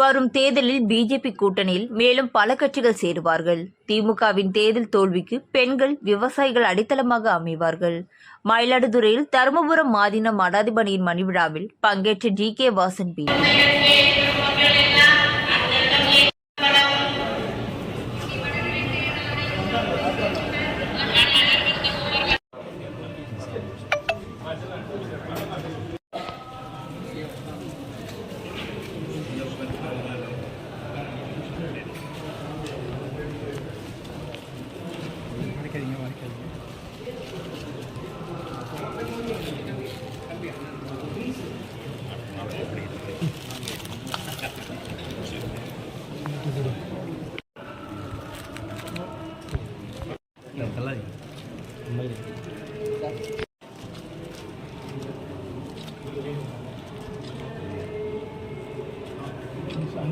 வரும் தேர்தலில் பிஜேபி கூட்டணியில் மேலும் பல கட்சிகள் சேருவார்கள். திமுகவின் தேர்தல் தோல்விக்கு பெண்கள் விவசாயிகள் அடித்தளமாக அமைவார்கள். மயிலாடுதுறையில் தருமபுரம் மாதின மடாதிபதியின் மணிவிழாவில் பங்கேற்ற ஜி கே வாசன் பி. warganya warganya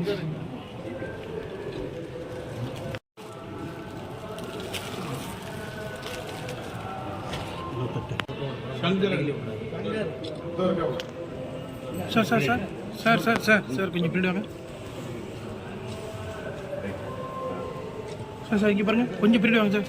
Thank you. Sir sir sir sir sir sir sir கொஞ்சம் பின்னாடி வாங்க சார் சார் இங்கே பாருங்க. கொஞ்சம் பின்னாடி வாங்க சார்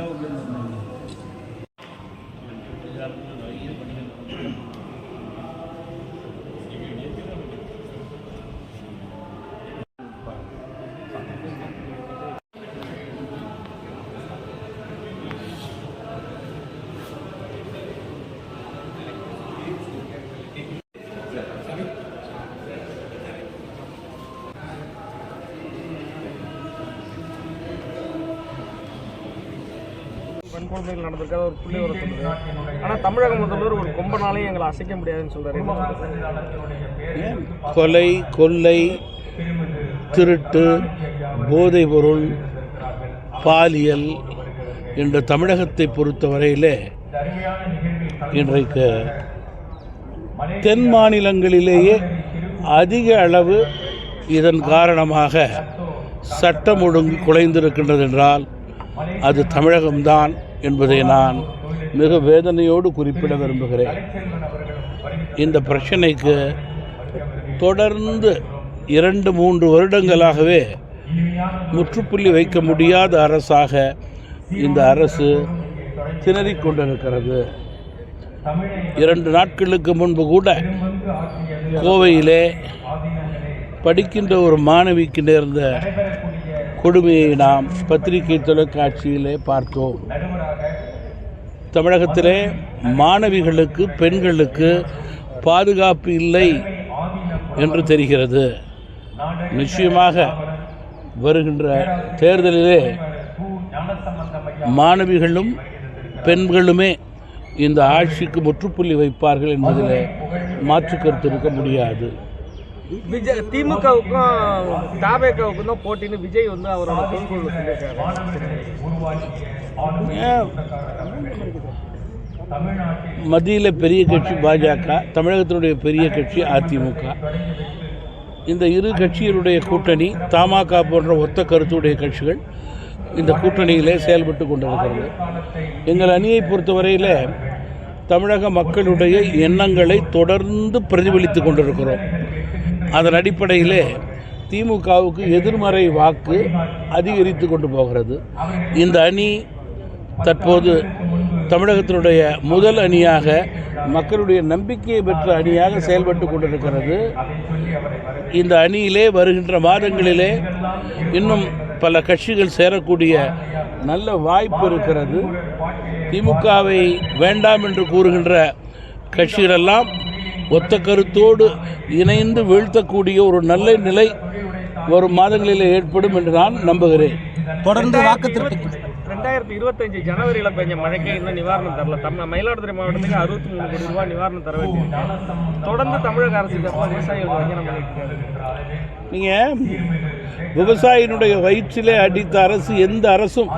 yaw gën வன்கொடுமைகள் நடந்திருக்காத ஒரு புள்ளி வர சொல்லுது. ஆனால் தமிழக முதல்வர் ஒரு கொம்ப நாளையும் எங்களை அசைக்க முடியாதுன்னு சொல்றது? கொலை கொள்ளை திருட்டு போதைப்பொருள் பாலியல் என்ற தமிழகத்தை பொறுத்தவரையிலே இன்றைக்கு தென் மாநிலங்களிலேயே அதிக அளவு இதன் காரணமாக சட்டம் ஒழுங்கு குலைந்திருக்கின்றது என்றால் அது தமிழகம்தான். என்பதை நான் மிக வேதனையோடு குறிப்பிட விரும்புகிறேன். இந்த பிரச்சனைக்கு தொடர்ந்து இரண்டு மூன்று வருடங்களாகவே முற்றுப்புள்ளி வைக்க முடியாத அரசாக இந்த அரசு திணறிக் கொண்டிருக்கிறது. இரண்டு நாட்களுக்கு முன்பு கூட கோவையிலே படிக்கின்ற ஒரு மாணவிக்கு நேர்ந்த கொடுமையை நாம் பத்திரிகை தொலைக்காட்சியிலே பார்த்தோம். தமிழகத்திலே மாணவிகளுக்கு பெண்களுக்கு பாதுகாப்பு இல்லை என்று தெரிகிறது. நிச்சயமாக வருகின்ற தேர்தலிலே மாணவிகளும் பெண்களுமே இந்த ஆட்சிக்கு முற்றுப்புள்ளி வைப்பார்கள் என்பதில் மாற்று கருத்து இருக்க முடியாது. விஜய் திமுகவுக்கும் தாவேக்காவுக்கும் தான் போட்டின்னு விஜய் வந்து அவரோட பொறுப்புள்ள மத்தியில் பெரிய கட்சி பாஜக தமிழகத்தினுடைய பெரிய கட்சி அதிமுக. இந்த இரு கட்சிகளுடைய கூட்டணி தமாக போன்ற ஒத்த கருத்துடைய கட்சிகள் இந்த கூட்டணியிலே செயல்பட்டு கொண்டிருக்கிறது. எங்கள் அணியை பொறுத்தவரையில் தமிழக மக்களுடைய எண்ணங்களை தொடர்ந்து பிரதிபலித்து கொண்டிருக்கிறோம். அதன் அடிப்படையிலே திமுகவுக்கு எதிர்மறை வாக்கு அதிகரித்து கொண்டு போகிறது. இந்த அணி தற்போது தமிழகத்தினுடைய முதல் அணியாக மக்களுடைய நம்பிக்கையை பெற்ற அணியாக செயல்பட்டு கொண்டிருக்கிறது. இந்த அணியிலே வருகின்ற மாதங்களிலே இன்னும் பல கட்சிகள் சேரக்கூடிய நல்ல வாய்ப்பு இருக்கிறது. திமுகவை வேண்டாம் என்று கூறுகின்ற கட்சிகளெல்லாம் ஒத்த கருத்தோடு இணைந்து வீழ்த்தக்கூடிய ஒரு நல்ல நிலை வரும் மாதங்களில் ஏற்படும் என்று நான் நம்புகிறேன். தொடர்ந்து வாக்கு ரெண்டாயிரத்தி இருபத்தஞ்சு ஜனவரியில் பெஞ்ச மழைக்கே இன்னும் நிவாரணம் தரல. தமிழ் மயிலாடுதுறை மாவட்டத்துக்கு அறுபத்தி மூணு கோடி ரூபாய் நிவாரணம் தர வேண்டியிருக்கு. தொடர்ந்து தமிழக அரசுக்கு அப்போ விவசாயிகள் வஞ்சனம் நீங்கள் விவசாயினுடைய வயிற்றிலே அடித்த அரசு எந்த அரசும்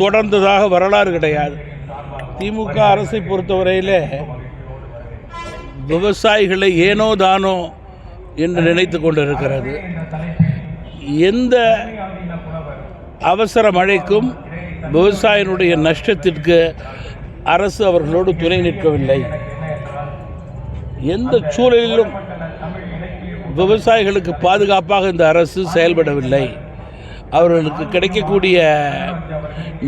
தொடர்ந்ததாக வரலாறு கிடையாது. திமுக அரசை பொறுத்தவரையில் விவசாயிகளை ஏனோ தானோ என்று நினைத்து கொண்டிருக்கிறது. எந்த அவசர மழைக்கும் விவசாயினுடைய நஷ்டத்திற்கு அரசு அவர்களோடு துணை நிற்கவில்லை. எந்த சூழலிலும் விவசாயிகளுக்கு பாதுகாப்பாக இந்த அரசு செயல்படவில்லை. அவர்களுக்கு கிடைக்கக்கூடிய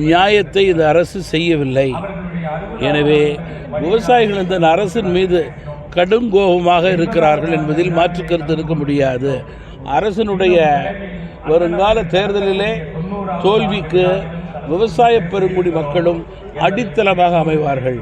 நியாயத்தை இந்த அரசு செய்யவில்லை. எனவே விவசாயிகள் இந்த அரசின் மீது கடும் கோபமாக இருக்கிறார்கள் என்பதில் மாற்று கருத்து இருக்க முடியாது. அரசனுடைய வருங்கால தேர்தலிலே தோல்விக்கு விவசாய பெருங்குடி மக்களும் அடித்தளமாக அமைவார்கள்.